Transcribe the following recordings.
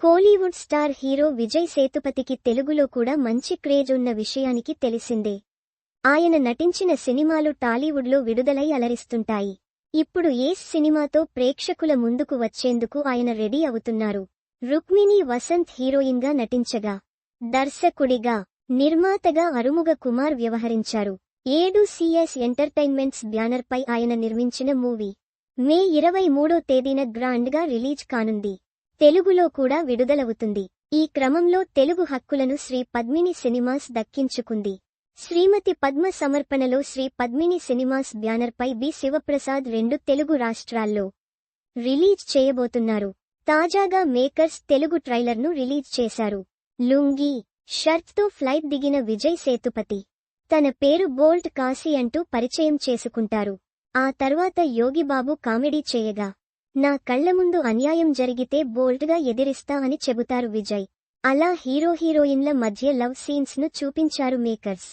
Kollywood star hero Vijay సేతుపతికి తెలుగులో కూడా మంచి క్రేజ్ ఉన్న విషయానికి తెలిసిందే. ఆయన నటించిన సినిమాలు టాలీవుడ్లో విడుదలై అలరిస్తుంటాయి. ఇప్పుడు ఏస్ సినిమాతో ప్రేక్షకుల ముందుకు వచ్చేందుకు ఆయన రెడీ అవుతున్నారు. రుక్మిణి వసంత్ హీరోయిన్గా నటించగా దర్శకుడిగా నిర్మాతగా అరుముగ కుమార్ వ్యవహరించారు. ఏడు సిఎస్ ఎంటర్టైన్మెంట్స్ బ్యానర్పై ఆయన నిర్మించిన మూవీ మే ఇరవై మూడో తేదీన గ్రాండ్గా రిలీజ్ కానుంది. తెలుగులో కూడా విడుదలవుతుంది. ఈ క్రమంలో తెలుగు హక్కులను శ్రీ పద్మిని సినిమాస్ దక్కించుకుంది. శ్రీమతి పద్మ సమర్పణలో శ్రీ పద్మిని సినిమాస్ బ్యానర్పై బి శివప్రసాద్ రెండు తెలుగు రాష్ట్రాల్లో రిలీజ్ చేయబోతున్నారు. తాజాగా మేకర్స్ తెలుగు ట్రైలర్ను రిలీజ్ చేశారు. లుంగీ షర్ట్తో ఫ్లైట్ దిగిన విజయ్ సేతుపతి. తన పేరు బోల్ట్ కాశీ అంటూ పరిచయం చేసుకుంటారు. ఆ తర్వాత యోగిబాబు కామెడీ చేయగా నా కళ్ళ ముందు అన్యాయం జరిగితే బోల్డ్గా ఎదిరిస్తా అని చెబుతారు విజయ్. అలా హీరో హీరోయిన్ల మధ్య లవ్ సీన్స్ను చూపించారు మేకర్స్.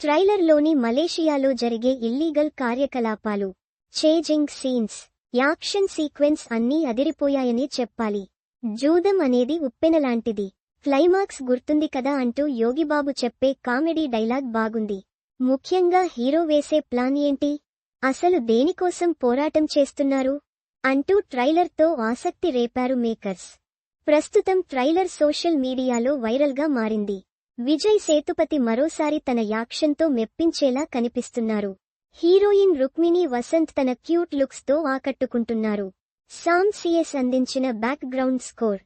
ట్రైలర్లోని మలేషియాలో జరిగే ఇల్లీగల్ కార్యకలాపాలు చేజింగ్ సీన్స్ యాక్షన్ సీక్వెన్స్ అన్నీ అదిరిపోయాయని చెప్పాలి. జూదం అనేది ఉప్పెనలాంటిది క్లైమాక్స్ గుర్తుంది కదా అంటూ యోగిబాబు చెప్పే కామెడీ డైలాగ్ బాగుంది. ముఖ్యంగా హీరో వేసే ప్లాన్ ఏంటి? అసలు దేనికోసం పోరాటం చేస్తున్నారు? అంటూ ట్రైలర్తో ఆసక్తి రేపారు మేకర్స్. ప్రస్తుతం ట్రైలర్ సోషల్ మీడియాలో వైరల్గా మారింది. విజయ్ సేతుపతి మరోసారి తన యాక్షన్తో మెప్పించేలా కనిపిస్తున్నారు. హీరోయిన్ రుక్మిణి వసంత్ తన క్యూట్ లుక్స్తో ఆకట్టుకుంటున్నారు. సామ్ సిఎస్ అందించిన బ్యాక్గ్రౌండ్ స్కోర్.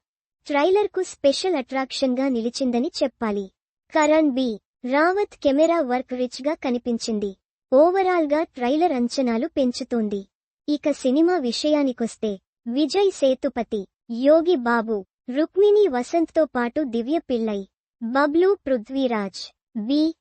ట్రైలర్కు స్పెషల్ అట్రాక్షన్గా నిలిచిందని చెప్పాలి. Karan B. Rawat camera work రిచ్గా కనిపించింది. ఓవరాల్గా ట్రైలర్ అంచనాలు పెంచుతోంది. ఇక సినిమా విషయానికొస్తే విజయ్ సేతుపతి యోగి బాబు రుక్మిణి వసంత్తో పాటు Divya Pillai Bablu Prithviraj B.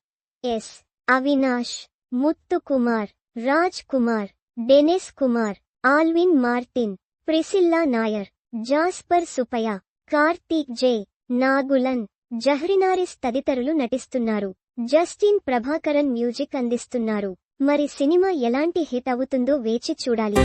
S. Avinash Muthu Kumar Raj Kumar Dennis Kumar Alvin Martin Priscilla Nair Jasper Supaya Karthik J Nagulan జహ్రినారిస్ తదితరులు నటిస్తున్నారు. జస్టిన్ ప్రభాకరన్ మ్యూజిక్ అందిస్తున్నారు. మరి సినిమా ఎలాంటి హిట్ అవుతుందో వేచి చూడాలి.